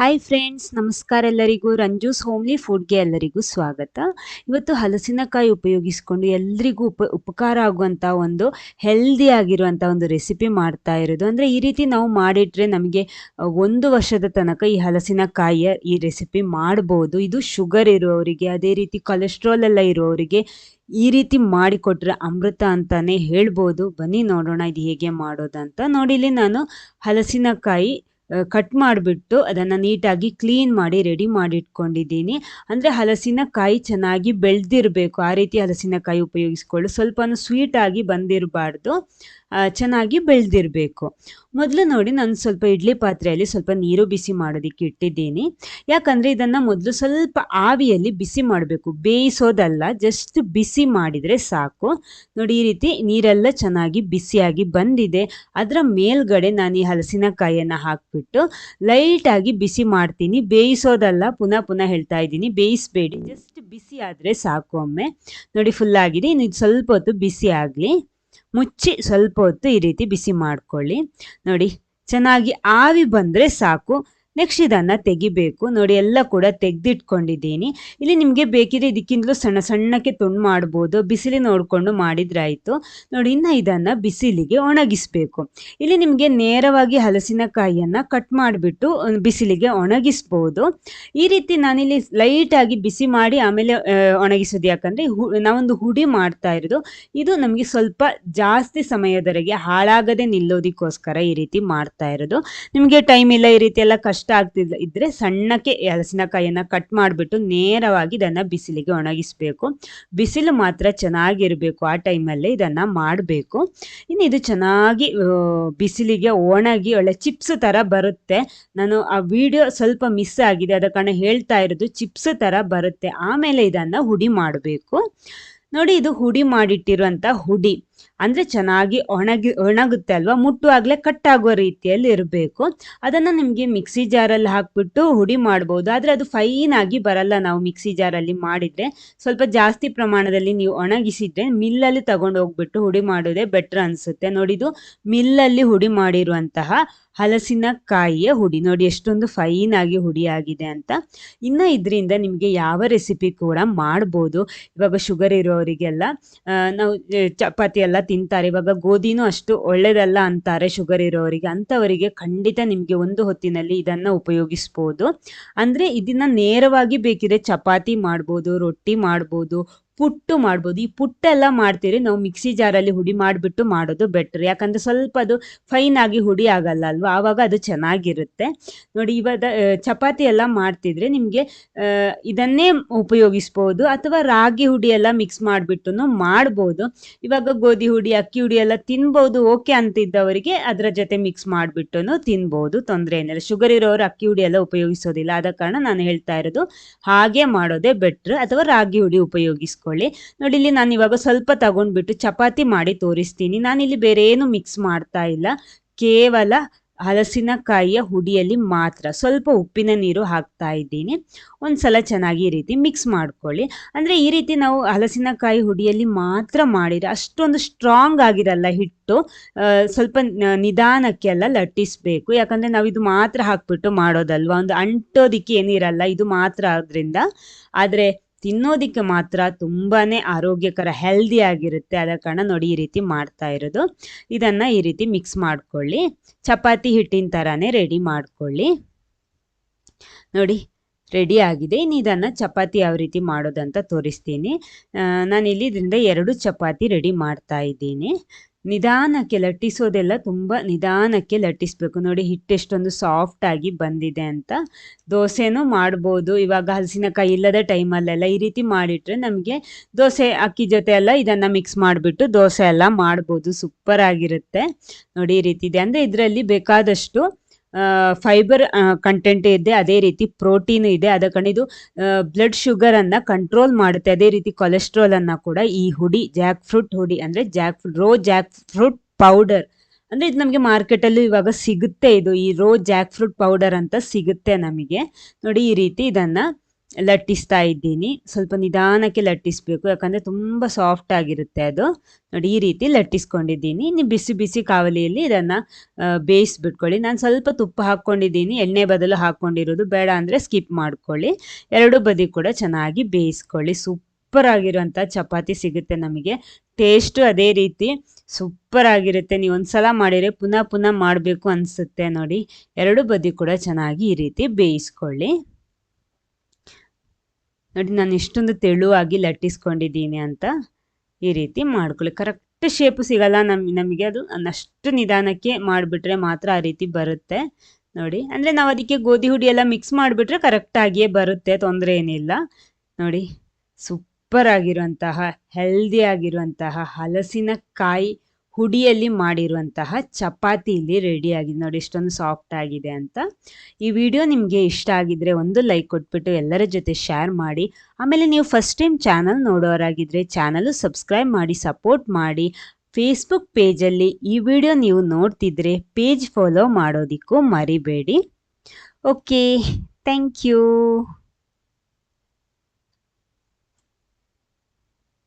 Hi friends ನಮಸ್ಕಾರ ಎಲ್ಲರಿಗೂ. ರಂಜೂಸ್ homely ಫುಡ್ಗೆ ಎಲ್ಲರಿಗೂ ಸ್ವಾಗತ. ಇವತ್ತು ಹಲಸಿನಕಾಯಿ ಉಪಯೋಗಿಸ್ಕೊಂಡು ಎಲ್ಲರಿಗೂ ಉಪ, ಉಪಕಾರ ಆಗುವಂಥ ಒಂದು ಹೆಲ್ದಿ ಆಗಿರುವಂಥ ಒಂದು ರೆಸಿಪಿ ಮಾಡ್ತಾ ಇರೋದು. ಅಂದರೆ ಈ ರೀತಿ ನಾವು ಮಾಡಿಟ್ರೆ ನಮಗೆ ಒಂದು ವರ್ಷದ ತನಕ ಈ ಹಲಸಿನಕಾಯಿಯ ಈ ರೆಸಿಪಿ ಮಾಡ್ಬೋದು. ಇದು ಶುಗರ್ ಇರುವವರಿಗೆ, ಅದೇ ರೀತಿ ಕೊಲೆಸ್ಟ್ರಾಲ್ ಎಲ್ಲ ಇರುವವರಿಗೆ ಈ ರೀತಿ ಮಾಡಿಕೊಟ್ರೆ ಅಮೃತ ಅಂತಾನೆ ಹೇಳ್ಬೋದು. ಬನ್ನಿ ನೋಡೋಣ ಇದು ಹೇಗೆ ಮಾಡೋದಂತ. ನೋಡಿ ಇಲ್ಲಿ ನಾನು ಹಲಸಿನಕಾಯಿ ಕಟ್ ಮಾಡಿಬಿಟ್ಟು ಅದನ್ನು ನೀಟಾಗಿ ಕ್ಲೀನ್ ಮಾಡಿ ರೆಡಿ ಮಾಡಿ ಇಟ್ಕೊಂಡಿದ್ದೀನಿ ಹಲಸಿನ ಕಾಯಿ ಚೆನ್ನಾಗಿ ಬೆಳೆದಿರಬೇಕು. ಆ ರೀತಿ ಹಲಸಿನಕಾಯಿ ಉಪಯೋಗಿಸ್ಕೊಳ್ಳಿ. ಸ್ವಲ್ಪನೂ ಸ್ವೀಟಾಗಿ ಬಂದಿರಬಾರ್ದು. ಚೆನ್ನಾಗಿ ಬೆಳೆದಿರಬೇಕು. ಮೊದಲು ನೋಡಿ ನಾನು ಸ್ವಲ್ಪ ಇಡ್ಲಿ ಪಾತ್ರೆಯಲ್ಲಿ ಸ್ವಲ್ಪ ನೀರು ಬಿಸಿ ಮಾಡೋದಕ್ಕೆ ಇಟ್ಟಿದ್ದೀನಿ. ಯಾಕಂದರೆ ಇದನ್ನು ಮೊದಲು ಸ್ವಲ್ಪ ಆವಿಯಲ್ಲಿ ಬಿಸಿ ಮಾಡಬೇಕು. ಬೇಯಿಸೋದಲ್ಲ ಜಸ್ಟ್ ಬಿಸಿ ಮಾಡಿದರೆ ಸಾಕು. ನೋಡಿ, ಈ ರೀತಿ ನೀರೆಲ್ಲ ಚೆನ್ನಾಗಿ ಬಿಸಿಯಾಗಿ ಬಂದಿದೆ. ಅದರ ಮೇಲ್ಗಡೆ ನಾನು ಈ ಹಲಸಿನಕಾಯಿಯನ್ನು ಹಾಕಿಬಿಟ್ಟು ಲೈಟಾಗಿ ಬಿಸಿ ಮಾಡ್ತೀನಿ. ಬೇಯಿಸೋದಲ್ಲ, ಪುನಃ ಪುನಃ ಹೇಳ್ತಾ ಇದ್ದೀನಿ. ಬೇಯಿಸಬೇಡಿ. ಜಸ್ಟ್ ಬಿಸಿ ಆದರೆ ಸಾಕು ಒಮ್ಮೆ. ನೋಡಿ ಫುಲ್ ಆಗಿದೆ. ಇನ್ನು ಇದು ಸ್ವಲ್ಪ ಹೊತ್ತು ಬಿಸಿ ಆಗಲಿ. ಮುಚ್ಚಿ ಸ್ವಲ್ಪ ಹೊತ್ತು ಈ ರೀತಿ ಬಿಸಿ ಮಾಡ್ಕೊಳ್ಳಿ. ನೋಡಿ ಚೆನ್ನಾಗಿ ಆವಿ ಬಂದರೆ ಸಾಕು. ನೆಕ್ಸ್ಟ್ ಇದನ್ನು ತೆಗಿಬೇಕು. ನೋಡಿ, ಎಲ್ಲ ಕೂಡ ತೆಗೆದಿಟ್ಕೊಂಡಿದ್ದೀನಿ. ಇಲ್ಲಿ ನಿಮಗೆ ಬೇಕಿದ್ರೆ ಇದಕ್ಕಿಂತಲೂ ಸಣ್ಣ ಸಣ್ಣಕ್ಕೆ ತುಂಡು ಮಾಡ್ಬೋದು. ಬಿಸಿಲಿ ನೋಡಿಕೊಂಡು ಮಾಡಿದ್ರಾಯಿತು. ನೋಡಿ, ಇನ್ನು ಇದನ್ನು ಬಿಸಿಲಿಗೆ ಒಣಗಿಸ್ಬೇಕು. ಇಲ್ಲಿ ನಿಮಗೆ ನೇರವಾಗಿ ಹಲಸಿನಕಾಯಿಯನ್ನು ಕಟ್ ಮಾಡಿಬಿಟ್ಟು ಬಿಸಿಲಿಗೆ ಒಣಗಿಸ್ಬೋದು. ಈ ರೀತಿ ನಾನಿಲ್ಲಿ ಲೈಟಾಗಿ ಬಿಸಿ ಮಾಡಿ ಆಮೇಲೆ ಒಣಗಿಸೋದು ಯಾಕಂದರೆ ಹು, ನಾವೊಂದು ಹುಡಿ ಮಾಡ್ತಾ ಇರೋದು. ಇದು ನಮಗೆ ಸ್ವಲ್ಪ ಜಾಸ್ತಿ ಸಮಯದವರೆಗೆ ಹಾಳಾಗದೆ ನಿಲ್ಲೋದಕ್ಕೋಸ್ಕರ ಈ ರೀತಿ ಮಾಡ್ತಾ ಇರೋದು. ನಿಮಗೆ ಟೈಮ್ ಇಲ್ಲ ಈ ರೀತಿ ಎಲ್ಲ ಕಷ್ಟ ಆಗ್ತಿಲ್ಲ. ಇದ್ರೆ ಸಣ್ಣಕ್ಕೆ ಹಲಸಿನಕಾಯಿಯನ್ನ ಕಟ್ ಮಾಡಿಬಿಟ್ಟು ನೇರವಾಗಿ ಇದನ್ನ ಬಿಸಿಲಿಗೆ ಒಣಗಿಸ್ಬೇಕು. ಬಿಸಿಲು ಮಾತ್ರ ಚೆನ್ನಾಗಿರಬೇಕು ಆ ಟೈಮಲ್ಲಿ ಇದನ್ನ ಮಾಡಬೇಕು. ಇನ್ನು ಇದು ಚೆನ್ನಾಗಿ ಬಿಸಿಲಿಗೆ ಒಣಗಿ ಒಳ್ಳೆ ಚಿಪ್ಸ್ ಥರ ಬರುತ್ತೆ. ನಾನು ಆ ವಿಡಿಯೋ ಸ್ವಲ್ಪ ಮಿಸ್ ಆಗಿದೆ. ಅದ ಕಾರಣ ಹೇಳ್ತಾ ಇರೋದು ಚಿಪ್ಸ್ ಥರ ಬರುತ್ತೆ. ಆಮೇಲೆ ಇದನ್ನು ಹುಡಿ ಮಾಡಬೇಕು. ನೋಡಿ ಇದು ಹುಡಿ ಮಾಡಿಟ್ಟಿರುವಂಥ ಹುಡಿ. ಅಂದರೆ ಚೆನ್ನಾಗಿ ಒಣಗಿ, ಒಣಗುತ್ತೆ ಅಲ್ವಾ? ಮುಟ್ಟುವಾಗಲೇ ಕಟ್ ಆಗೋ ರೀತಿಯಲ್ಲಿ ಇರಬೇಕು. ಅದನ್ನು ನಿಮಗೆ ಮಿಕ್ಸಿ ಜಾರಲ್ಲಿ ಹಾಕ್ಬಿಟ್ಟು ಹುಡಿ ಮಾಡ್ಬೋದು. ಆದರೆ ಅದು ಫೈನ್ ಆಗಿ ಬರಲ್ಲ ನಾವು ಮಿಕ್ಸಿ ಜಾರಲ್ಲಿ ಮಾಡಿದರೆ. ಸ್ವಲ್ಪ ಜಾಸ್ತಿ ಪ್ರಮಾಣದಲ್ಲಿ ನೀವು ಒಣಗಿಸಿದ್ರೆ ಮಿಲ್ಲಲ್ಲಿ ತಗೊಂಡು ಹೋಗ್ಬಿಟ್ಟು ಹುಡಿ ಮಾಡೋದೇ ಬೆಟ್ರ್ ಅನಿಸುತ್ತೆ. ನೋಡಿದು ಮಿಲ್ಲಲ್ಲಿ ಹುಡಿ ಮಾಡಿರುವಂತಹ ಹಲಸಿನಕಾಯಿಯ ಹುಡಿ. ನೋಡಿ ಎಷ್ಟೊಂದು ಫೈನ್ ಆಗಿ ಹುಡಿ ಆಗಿದೆ ಅಂತ. ಇನ್ನು ಇದರಿಂದ ನಿಮಗೆ ಯಾವ ರೆಸಿಪಿ ಕೂಡ ಮಾಡ್ಬೋದು. ಇವಾಗ ಶುಗರ್ ಇರೋರಿಗೆಲ್ಲ ನಾವು ಚಪಾತಿ ಎಲ್ಲ ತಿಂತಾರೆ. ಇವಾಗ ಗೋಧಿನೂ ಅಷ್ಟು ಒಳ್ಳೇದಲ್ಲ ಅಂತಾರೆ ಶುಗರ್ ಇರೋರಿಗೆ. ಅಂಥವರಿಗೆ ಖಂಡಿತ ನಿಮಗೆ ಒಂದು ಹೊತ್ತಿನಲ್ಲಿ ಇದನ್ನು ಉಪಯೋಗಿಸ್ಬೋದು. ಅಂದರೆ ಇದನ್ನ ನೇರವಾಗಿ ಬೇಕಿದ್ರೆ ಚಪಾತಿ ಮಾಡ್ಬೋದು, ರೊಟ್ಟಿ ಮಾಡ್ಬೋದು ಪುಟ್ಟು ಮಾಡ್ಬೋದು. ಈ ಪುಟ್ಟೆಲ್ಲ ಮಾಡ್ತೀರಿ, ನಾವು ಮಿಕ್ಸಿ ಜಾರಲ್ಲಿ ಹುಡಿ ಮಾಡಿಬಿಟ್ಟು ಮಾಡೋದು ಬೆಟ್ರ್. ಯಾಕಂದರೆ ಸ್ವಲ್ಪ ಅದು ಫೈನ್ ಆಗಿ ಹುಡಿ ಆಗಲ್ಲ ಅಲ್ವಾ? ಆವಾಗ ಅದು ಚೆನ್ನಾಗಿರುತ್ತೆ. ನೋಡಿ, ಇವಾಗ ಚಪಾತಿ ಎಲ್ಲ ಮಾಡ್ತಿದ್ರೆ ನಿಮಗೆ ಇದನ್ನೇ ಉಪಯೋಗಿಸ್ಬೋದು. ಅಥವಾ ರಾಗಿ ಹುಡಿ ಎಲ್ಲ ಮಿಕ್ಸ್ ಮಾಡಿಬಿಟ್ಟು ಮಾಡ್ಬೋದು. ಇವಾಗ ಗೋಧಿ ಹುಡಿ, ಅಕ್ಕಿ ಹುಡಿ ಎಲ್ಲ ತಿನ್ಬೋದು, ಓಕೆ ಅಂತಿದ್ದವರಿಗೆ ಅದರ ಜೊತೆ ಮಿಕ್ಸ್ ಮಾಡಿಬಿಟ್ಟು ತಿನ್ಬೋದು. ತೊಂದರೆ ಏನಿಲ್ಲ. ಶುಗರ್ ಇರೋರು ಅಕ್ಕಿ ಹುಡಿ ಎಲ್ಲ ಉಪಯೋಗಿಸೋದಿಲ್ಲ. ಆದ ಕಾರಣ ನಾನು ಹೇಳ್ತಾ ಇರೋದು, ಹಾಗೆ ಮಾಡೋದೇ ಬೆಟ್ರ್. ಅಥವಾ ರಾಗಿ ಹುಡಿ ಉಪಯೋಗಿಸ್ಕೊಳ್ಳಿ ನೋಡಿ, ಇಲ್ಲಿ ನಾನು ಇವಾಗ ಸ್ವಲ್ಪ ತಗೊಂಡ್ಬಿಟ್ಟು ಚಪಾತಿ ಮಾಡಿ ತೋರಿಸ್ತೀನಿ. ನಾನಿಲ್ಲಿ ಬೇರೆ ಏನು ಮಿಕ್ಸ್ ಮಾಡ್ತಾ ಇಲ್ಲ. ಕೇವಲ ಹಲಸಿನಕಾಯಿಯ ಹುಡಿಯಲ್ಲಿ ಮಾತ್ರ ಸ್ವಲ್ಪ ಉಪ್ಪಿನ ನೀರು ಹಾಕ್ತಾ ಇದ್ದೀನಿ. ಒಂದ್ಸಲ ಚೆನ್ನಾಗಿ ಈ ರೀತಿ ಮಿಕ್ಸ್ ಮಾಡ್ಕೊಳ್ಳಿ. ಅಂದರೆ ಈ ರೀತಿ ನಾವು ಹಲಸಿನಕಾಯಿ ಹುಡಿಯಲ್ಲಿ ಮಾತ್ರ ಮಾಡಿದ್ರೆ ಅಷ್ಟೊಂದು ಸ್ಟ್ರಾಂಗ್ ಆಗಿರಲ್ಲ ಹಿಟ್ಟು. ಸ್ವಲ್ಪ ನಿಧಾನಕ್ಕೆ ನಿಧಾನಕ್ಕೆಲ್ಲ ಲಟ್ಟಿಸ್ಬೇಕು. ಯಾಕಂದರೆ ನಾವು ಇದು ಮಾತ್ರ ಹಾಕ್ಬಿಟ್ಟು ಮಾಡೋದಲ್ವಾ? ಒಂದು ಅಂಟೋದಿಕ್ಕೆ ಏನಿರಲ್ಲ, ಇದು ಮಾತ್ರ ಆದ್ರಿಂದ. ಆದರೆ ತಿನ್ನೋದಿಕ್ಕೆ ಮಾತ್ರ ತುಂಬಾನೇ ಆರೋಗ್ಯಕರ ಹೆಲ್ದಿ ಆಗಿರುತ್ತೆ. ಆದ ಕಾರಣ ನೋಡಿ ಈ ರೀತಿ ಮಾಡ್ತಾ ಇರೋದು. ಇದನ್ನು ಈ ರೀತಿ ಮಿಕ್ಸ್ ಮಾಡ್ಕೊಳ್ಳಿ. ಚಪಾತಿ ಹಿಟ್ಟಿನ ಥರನೇ ರೆಡಿ ಮಾಡ್ಕೊಳ್ಳಿ. ನೋಡಿ ರೆಡಿ ಆಗಿದೆ. ಇನ್ನು ಇದನ್ನು ಚಪಾತಿ ಯಾವ ರೀತಿ ಮಾಡೋದಂತ ತೋರಿಸ್ತೀನಿ. ನಾನು ನಾನಿಲ್ಲಿ ಇದರಿಂದ ಎರಡು ಚಪಾತಿ ರೆಡಿ ಮಾಡ್ತಾ ಇದ್ದೀನಿ. ನಿಧಾನಕ್ಕೆ ಲಟ್ಟಿಸೋದೆಲ್ಲ ತುಂಬ ನಿಧಾನಕ್ಕೆ ಲಟ್ಟಿಸ್ಬೇಕು. ನೋಡಿ ಹಿಟ್ಟೆಷ್ಟೊಂದು ಸಾಫ್ಟ್ ಆಗಿ ಬಂದಿದೆ ಅಂತ. ದೋಸೆನೂ ಮಾಡ್ಬೋದು. ಇವಾಗ ಹಲಸಿನಕಾಯಿ ಇಲ್ಲದ ಟೈಮಲ್ಲೆಲ್ಲ ಈ ರೀತಿ ಮಾಡಿಟ್ರೆ ನಮಗೆ ದೋಸೆ, ಅಕ್ಕಿ ಜೊತೆ ಎಲ್ಲ ಇದನ್ನು ಮಿಕ್ಸ್ ಮಾಡಿಬಿಟ್ಟು ದೋಸೆ ಎಲ್ಲ ಮಾಡ್ಬೋದು. ಸೂಪರ್ ಆಗಿರುತ್ತೆ ನೋಡಿ, ಈ ರೀತಿ ಇದೆ. ಅಂದರೆ ಇದರಲ್ಲಿ ಬೇಕಾದಷ್ಟು ಫೈಬರ್ ಕಂಟೆಂಟ್ ಇದೆ, ಅದೇ ರೀತಿ ಪ್ರೋಟೀನ್ ಇದೆ, ಅದ ಇದು ಬ್ಲಡ್ ಶುಗರನ್ನು ಕಂಟ್ರೋಲ್ ಮಾಡುತ್ತೆ. ಅದೇ ರೀತಿ ಕೊಲೆಸ್ಟ್ರಾಲನ್ನು ಕೂಡ ಈ ಹುಡಿ ಜಾಕ್ ಫ್ರೂಟ್ ಹುಡಿ ಅಂದ್ರೆ ಜಾಕ್ ರೋ ಜಾಕ್ ಫ್ರೂಟ್ ಪೌಡರ್ ಅಂದ್ರೆ ಇದು ನಮಗೆ ಮಾರ್ಕೆಟಲ್ಲೂ ಇವಾಗ ಸಿಗುತ್ತೆ ಇದು, ಈ ರೋ ಜಾಕ್ ಫ್ರೂಟ್ ಪೌಡರ್ ಅಂತ ಸಿಗುತ್ತೆ ನಮಗೆ. ನೋಡಿ ಈ ರೀತಿ ಇದನ್ನು ಲಟ್ಟಿಸ್ತಾ ಇದ್ದೀನಿ. ಸ್ವಲ್ಪ ನಿಧಾನಕ್ಕೆ ಲಟ್ಟಿಸ್ಬೇಕು. ಯಾಕಂದರೆ ತುಂಬ ಸಾಫ್ಟ್ ಆಗಿರುತ್ತೆ ಅದು. ನೋಡಿ, ಈ ರೀತಿ ಲಟ್ಟಿಸ್ಕೊಂಡಿದ್ದೀನಿ. ನೀವು ಬಿಸಿ ಬಿಸಿ ಕಾವಲಿಯಲ್ಲಿ ಇದನ್ನು ಬೇಯಿಸ್ಬಿಟ್ಕೊಳ್ಳಿ. ನಾನು ಸ್ವಲ್ಪ ತುಪ್ಪ ಹಾಕ್ಕೊಂಡಿದ್ದೀನಿ. ಎಣ್ಣೆ ಬದಲು ಹಾಕ್ಕೊಂಡಿರೋದು ಬೇಡ ಅಂದರೆ ಸ್ಕಿಪ್ ಮಾಡ್ಕೊಳ್ಳಿ. ಎರಡು ಬದಿ ಕೂಡ ಚೆನ್ನಾಗಿ ಬೇಯಿಸ್ಕೊಳ್ಳಿ. ಸೂಪರ್ ಆಗಿರುವಂಥ ಚಪಾತಿ ಸಿಗುತ್ತೆ ನಮಗೆ. ಟೇಸ್ಟು ಅದೇ ರೀತಿ. ಸೂಪರ್ ಆಗಿರುತ್ತೆ. ನೀವು ಒಂದ್ಸಲ ಮಾಡಿದರೆ ಪುನಃ ಪುನಃ ಮಾಡಬೇಕು ಅನಿಸುತ್ತೆ ನೋಡಿ. ಎರಡು ಬದಿ ಕೂಡ ಚೆನ್ನಾಗಿ ಈ ರೀತಿ ಬೇಯಿಸ್ಕೊಳ್ಳಿ. ನೋಡಿ, ನಾನು ಇಷ್ಟೊಂದು ತೆಳುವಾಗಿ ಲಟ್ಟಿಸ್ಕೊಂಡಿದ್ದೀನಿ ಅಂತ ಈ ರೀತಿ ಮಾಡ್ಕೊಳ್ಳಿ. ಕರೆಕ್ಟ್ ಶೇಪು ಸಿಗಲ್ಲ ನಮ್, ನಮಗೆ ಅದು. ಅಷ್ಟು ನಿಧಾನಕ್ಕೆ ಮಾಡಿಬಿಟ್ರೆ ಮಾತ್ರ ಆ ರೀತಿ ಬರುತ್ತೆ. ನೋಡಿ, ಅಂದರೆ ನಾವು ಅದಕ್ಕೆ ಗೋಧಿ ಹುಡಿ ಎಲ್ಲ ಮಿಕ್ಸ್ ಮಾಡಿಬಿಟ್ರೆ ಕರೆಕ್ಟಾಗಿಯೇ ಬರುತ್ತೆ, ತೊಂದರೆ ಏನಿಲ್ಲ. ನೋಡಿ ಸೂಪರ್ ಆಗಿರುವಂತಹ ಹೆಲ್ದಿ ಆಗಿರುವಂತಹ ಹಲಸಿನಕಾಯಿ ಹುಡಿಯಲ್ಲಿ ಮಾಡಿರುವಂತಹ ಚಪಾತಿ ಇಲ್ಲಿ ರೆಡಿ ಆಗಿದೆ. ನೋಡಿ ಇಷ್ಟೊಂದು ಸಾಫ್ಟ್ ಆಗಿದೆ ಅಂತ. ಈ ವಿಡಿಯೋ ನಿಮಗೆ ಇಷ್ಟ ಆಗಿದ್ರೆ ಒಂದು ಲೈಕ್ ಕೊಟ್ಬಿಟ್ಟು ಎಲ್ಲರ ಜೊತೆ ಶೇರ್ ಮಾಡಿ. ಆಮೇಲೆ ನೀವು ಫಸ್ಟ್ ಟೈಮ್ ಚಾನಲ್ ನೋಡೋರಾಗಿದ್ದರೆ ಚಾನಲು ಸಬ್ಸ್ಕ್ರೈಬ್ ಮಾಡಿ ಸಪೋರ್ಟ್ ಮಾಡಿ. ಫೇಸ್ಬುಕ್ ಪೇಜಲ್ಲಿ ಈ ವಿಡಿಯೋ ನೀವು ನೋಡ್ತಿದ್ರೆ ಪೇಜ್ ಫಾಲೋ ಮಾಡೋದಿಕ್ಕೂ ಮರಿಬೇಡಿ. Okay thank you